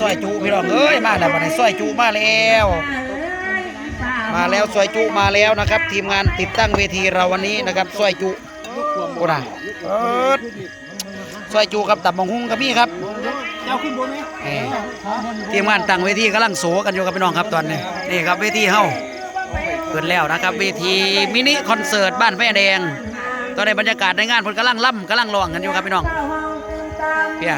ซอยจุพี่น้องเอ้ยมาแล้ววันนี้ซอยจุมาแล้ว มาแล้วซอยจุมาแล้วนะครับ ทีมงานติดตั้งเวทีเราวันนี้นะครับซอยจุโอ้ด่าเอิดซอยจุกับตับมังหุงกับพี่ครับเจ้าขึ้นบนไหมนี่ทีมงานตั้งเวทีกำลังโสกันอยู่กับพี่น้องครับตอนนี้นี่ครับเวทีเฮาเปิดแล้วนะครับเวทีมินิคอนเสิร์ตบ้านแม่แดง ตอนในบรรยากาศในงานเพิ่นกำลังล่ำกำลังร้องกันอยู่ครับพี่น้องเพีย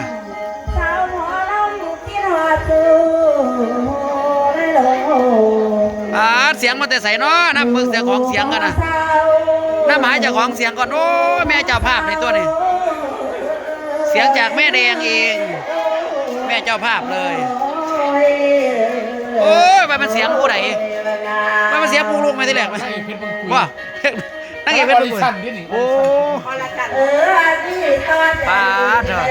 สียงมาแต่ใส่เนาะน้ำมึงเสียงของเสียงกันนะน้ำหายจากของเสียงก่อนโอ้ยแม่เจ้าภาพในตัวนี้ เสียงจากแม่แดงเอง แม่เจ้าภาพเลย โอ้ยมันเป็นเสียงผู้ใดมันเป็นเสียงปูลูกไหมที่แรกไหมว่านั่งเอกเป็นลูกโอ้เออที่ตอนปาดเหรอ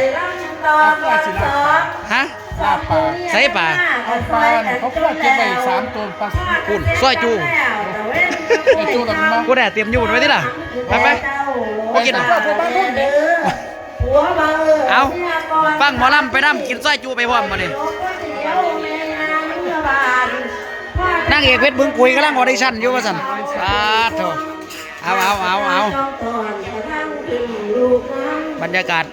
ตอนตอนสองฮะ ลาบปลาใส่ป่าปลาเขาพลาดเก็บไปสามตัวปลาคุณซอยจูไอ้จูกับมันมากูแดดเตรียมอยู่ไว้ที่ล่ะไปไปบ่กินเหรอเอาฟังหมอลำไปน้ำกินซอยจูไปพร้อมมาดินั่งเอกเพชรบึงกุยกำลังออดิชั่นอยู่ว่าสันปาดโถเอาเอาเอาเอาบรรยากาศ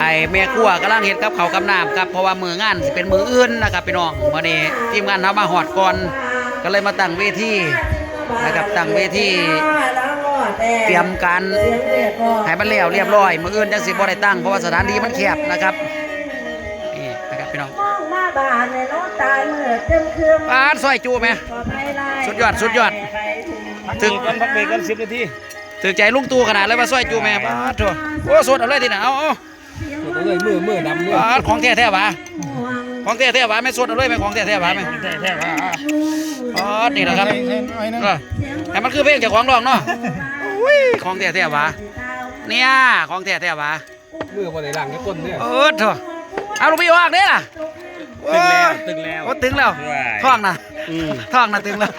ไอ้แม่ครัวกำลังเห็ดกับเขาวกับน้ำครับเพราะว่ามืองานสิเป็นมืออื่นนะครับพี่น้องวันนี้ทีมงานเขามาหอดก่อนก็เลยมาตั้งเวทีนะครับตั้งเวทีเตรียมการให้มันแล้วเรียบร้อย มืออื่นจังสิบ่ได้ตั้งเพราะว่าสถานที่มันแคบนะครับนี่นะครับพี่น้องมองมาบานในน้องตาเมื่อเต็มเครื่องปาดซอยจูไหมสุดยอดสุดยอดถึงกันพักเบรกกันสิบนาทีถึงใจลุงตู่ขนาดเลยว่าซอยจูแม่ปาดโถโอ้สดเอาเลยทีน่ะเอา เอาเลยมือมือดำมือปาดของแท้แท้ๆหวะของแท้แท้ๆหวะไม่สดเอาเลยไหมของแท้แท้ๆหวะไหมแท้แท้ว่าอ๋อนี่แหละครับไอ้นั่นเออแต่มันคือเพลงเจากของร้องเนาะอุ้ยของแท้แท้ๆหวะเนี่ยของแท้แท้ๆหวะมือบริลังแค่ก้นเนี่ย เออโถเอาลูกพี่ออกเด้ล่ะตึงแล้วตึงแล้วโอ้ตึงแล้วว้าย ท้องนะอืมท้องนะตึงแล้ว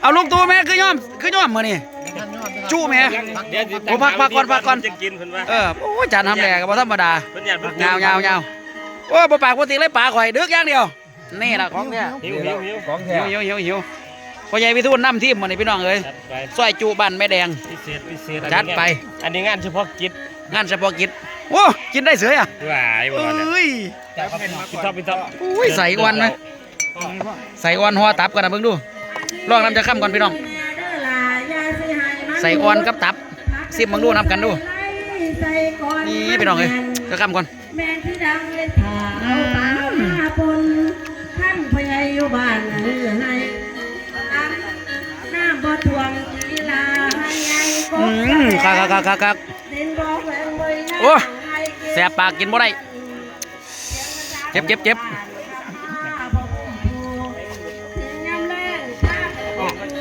เอาลุงตู่แม่คือย่อมคือย่อมมานี่ จู้แม่เดี๋ยวโอ้พักพักก่อนพักก่อนจะกินเพิ่นว่าเออโอ้ยจานทำแหลกกับธรรมดาเพิ่นอยากเพิ่นยาวยาวยาวโอ้ยบ่ปากบ่ติเลยปลาข่อยดึกอย่างเดียว นี่ล่ะของแท้หิวหิวหิวของหิแท้วหิวหิวหิวพ่อใหญ่วิทูลนำทีมมานี่พี่น้องเอ้ยจัดไปซอยจูบ้านแม่แดงพิเศษพิเศษจัดไป อันนี้งานเฉพาะกิจงานเฉพาะกิจโอ้กินได้เสืออะว้ายบ่เอเนี่ย้ยพี่ท็อปพี่ท็อปอุ้ยใส่อ้วนไหมใส่อ้วนหัวตับกันนะเบิ่งดูลองน้ำจะค้ำก่อนพี่น้องใส่อ้อนกับตับซิมเบิ่งดูน้ำกันดูนี่พี่น้องเอ้ยจะค้ำก่อนแม่ที่ดังเล่นข่าวเอาตามาปนท่านพยาอยู่บ้านเฮือให้น้ำบ่ทวงกีฬาให้ใหญ่กอืมคักคักคักคักคักเล่นบ่แหวงบ่ยโอ้แสบปากกินบ่ได้เจ็บเจ็บเจ็บ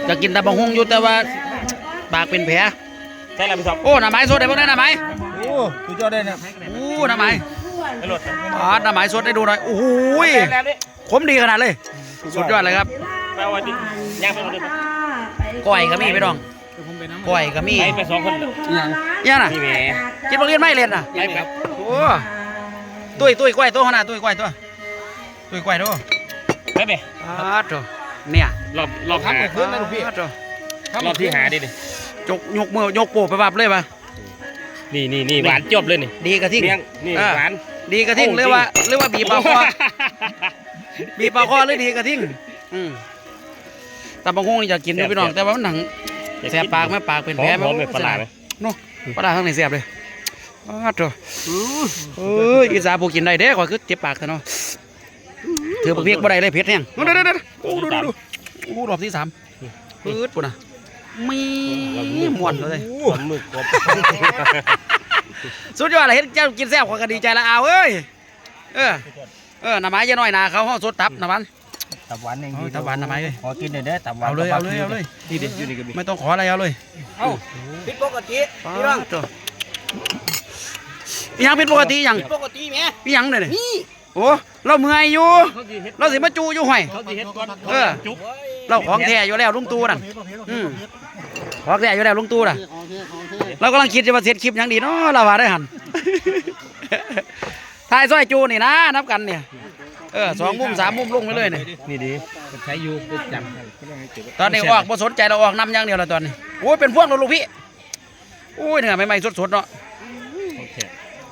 จะกินแต่บะฮุงอยู่แต่ว่า ปากเป็นแผลใช่แล้วพี่ท็อปโอ้หน้าไม้สดได้บ้างได้หน้าไม้โอ้สุดยอดเลยเนี่ยโอ้หน้าไม้ไปโหลดอ๋อหน้าไม้สดได้ดูหน่อยโอ้โหยแล้วนี่ขมดีขนาดเลย สุดยอดเลยครับไปเอาไว้ดิย่างไปเอาเลยก้อยก็มีพี่น้องก้อยก็มีไปไปสองคนน่ะยังน่ะนี่แหมกินบักเรียนไม่เรียนน่ะไปครับโอ้ตุ้ยตุ้ยก้อยตัวขนาดตุ้ยก้อยตัวตุ้ยก้อยตัวไปไปอ้าวโถเนี่ยรอบรอบทักหากับเพื่อนนะลูกพี่อ้าวโถรอบที่หาดิดิ จกยกมือยกโปะไปบับเลยป่ะนี่นี่นี่หวานจบเลยนี่ดีกระทิ่งเลี้ยงนี่เออหวาน ดีกระทิ่งโอ้หรือว่าหรือว่าบีบปากคอบีบปากคอหรือดีกระทิ่งอืมแต่บางคนนี่อยากกินด้วยพี่น้องแต่ว่ามันหนังแสบปากไหมปากเป็นแผลหอมๆเป็นปลาร้าไหม โน่ปลาร้าข้างในแสบเลยอ้าวโถเอ้ยอีสานผู้กินได้เด้กว่าคือเจ็บปากซะเนาะถือบักเพียกบ่ได้เลยเผ็ดแห้งเด้อเด้อเด้อโอ้ดูดูดูโอ้รอบที่สามปื๊ดปุ่นอะ มีม่วนเลยหอมมือกบสุดยอดเลยเห็นเจ้ากินแซ่บกว่าก็ดีใจละเอาเอ้ยเออเออหน้าไม้จะน้อยหนาเขาห้องสดตับหน้ามัน ตับหวานเองเอาตับหวานทำไมเอ้ย ขอกินหน่อยเด้อตับหวานเอาเลยเอาเลยเอาเลยนี่ดิอยู่นี่ก็มีไม่ต้องขออะไรเอาเลยเอ้าผิดปกติพี่น้องตัวอีหยังเป็นปกติอีหยังปกติแม่อีหยังเนี่ยโอ้เราเมื่อยอยู่เขาสิเฮ็ดเราสิมาจูอยู่ห่วยเขาสิเฮ็ดก่อนเออ จุ๊บ เราของแท้อยู่แล้วลุงตู่นั่นอืม ของแท้อยู่แล้วลุงตู่น่ะเรากำลังคิดจะมาเสร็จคลิปหยังดีเนาะเราว่าได้หันทถ่ายซอยจูนี่นะนับกันเนี่ย เออสองมุมสามมุมลงไปเลยนี่นี่ดีมันใช้อยู่เป็นจำตอนนี้ออกบ่สนใจเราออกน้ำอย่างเดียวแล้วตอนนี้โอ้ยเป็นพวงเราลูกพี่โอ้ยเนี่ยใหม่ๆสดๆเนาะโอเค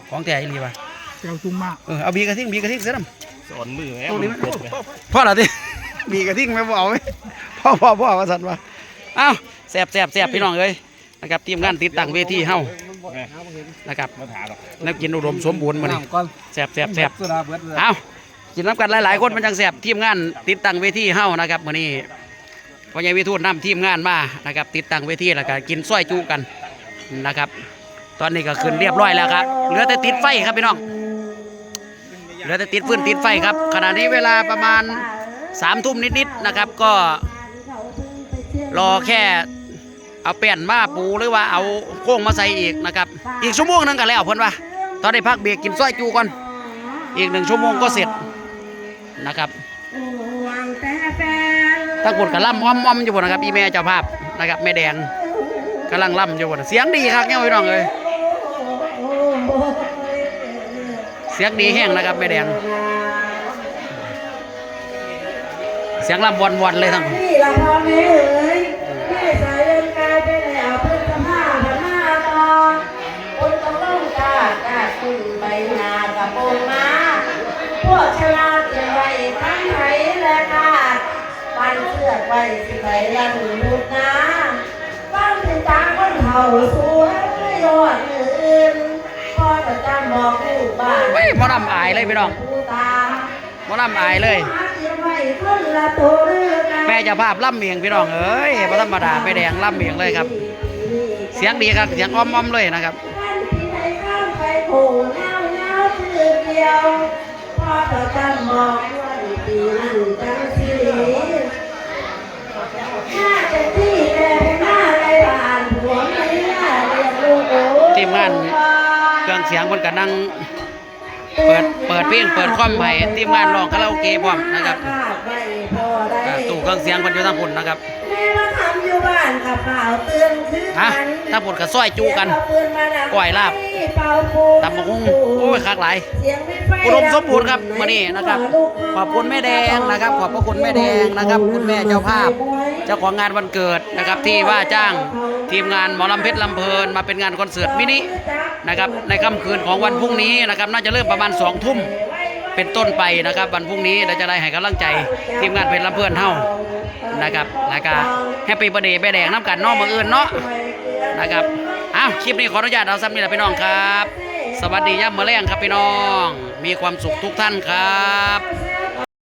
ของแต่อีหลีว่ะเจ้าตุ้มมากเออเอาบีกระทิ่งบีกระทิ่งเสียน้ำ สอนมือแม่ตรงนี้ไหมกดไหมพ่อเหรอที่บีกระทิ่งไม่บ่เอาไหมพ่อพ่อพ่อว่าสันว่าเอ้า แสบแสบแสบพี่น้องเอ้ยนะครับทีมงานติดตั้งเวทีเฮานะครับมาถามหรอกนักกินอุดมสมบูรณ์มานี่ก่อนแสบแสบแสบสุดาเบิดเลยเอากินน้ำกันหลายๆคนมันจังแสบทีมงานติดตั้งเวทีเฮานะครับมื้อนี้พ่อใหญ่วิทูตนำทีมงานมานะครับ ติดตั้งเวทีแล้วก็กินส้อยจูกันนะครับ ตอนนี้ก็ขึ้นเรียบร้อยแล้วครับเหลือแต่ติดไฟครับพี่น้องเหลือแต่ติดฟืนติดไฟครับขณะนี้เวลาประมาณสามทุ่มนิดๆนะครับก็รอแค่ เอาเปลี่ยนมาปูหรือว่าเอาโค้งมาใส่อีกนะครับ อีกชั่วโมงหนึงก็แล้วเพิ่นว่าตอนนี้พักเบรกกินส้อยจูก่อน อีกหนึ่งชั่วโมงก็เสร็จนะครับตั้งกดกระล่ำอ้อมอ้อมอยู่บนนะครับอีแม่เจ้าภาพนะครับแม่แดงกำลังล่ำอยู่บนเสียงดีครับเนี่ยพี่น้องเลยเสียงดีแห้งนะครับแม่แดง เสียงล่ำวันวันๆเลยทั้งนี่ละพ่อแม่เไว้สิไปยันลูกนาฟังถึงตาคนเฒ่าสวยยอดอื่นพ่อจะจำบอกลูกบ้านเฮ้ยหมอลำอายเลยพี่น้องผู้ตาหมอลำอายเลย แม่เจ้าภาพล่ำเมียงพี่น้องเอ้ยพระธรรมดาแม่แดงล่ำเมียงเลยครับ เสียงดีครับเสียงอ้อมอ้อมๆเลยนะครับท่านที่ไหนข้ามไปโผล่เงาเงาชื่อเดียวพ่อต่อจำบอกว่าปีนั้นจังสิหน้าจะ ที่แต่หน้าไรบ้านผัวเมียเรียกลูกโอ้ทีมงานเครื่องเสียงคนก็นั่งเปิดเปิดเพลงเปิดคอมให้ทีมงานร้องคาราโอเกะพร้อมนะครับอ่าตู้เครื่องเสียงคนอยู่ทางพุ่นนะครับแม่มาทำ อยู่บ้านกับเปล่าเตือนคือฮะถ้าพุ่นก็ซอยจูกัน ก้อยลาบ ตำบักหุ่งโอ้ยคักหลาย อุดมสมบูรณ์ครับมื้อนี้นะครับ ขอบคุณแม่แดงนะครับ ขอบพระคุณแม่แดงนะครับ คุณแม่เจ้าภาพ เจ้าของงานวันเกิดนะครับที่ว่าจ้างทีมงานหมอลำเพชรลำเพลินมาเป็นงานคอนเสิร์ตมินินะครับในค่ำคืนของวันพรุ่งนี้นะครับ น่าจะเริ่มประมาณ2องทุ่ม เป็นต้นไปนะครับ วันพรุ่งนี้เราจะได้ให้กำลังใจทีมงานเพชรลำเพื่อนเท่านะครับแล้วก็แฮปปี้เบอร์เดย์แม่แดงน้ำกันน้องมืออื่นเนาะนะครับอ้าวคลิปนี้ขออนุญาตเอาซ้ำนี่แหละพี่น้องครับ สวัสดีย่ำมะแรงครับพี่น้อง มีความสุขทุกท่านครับ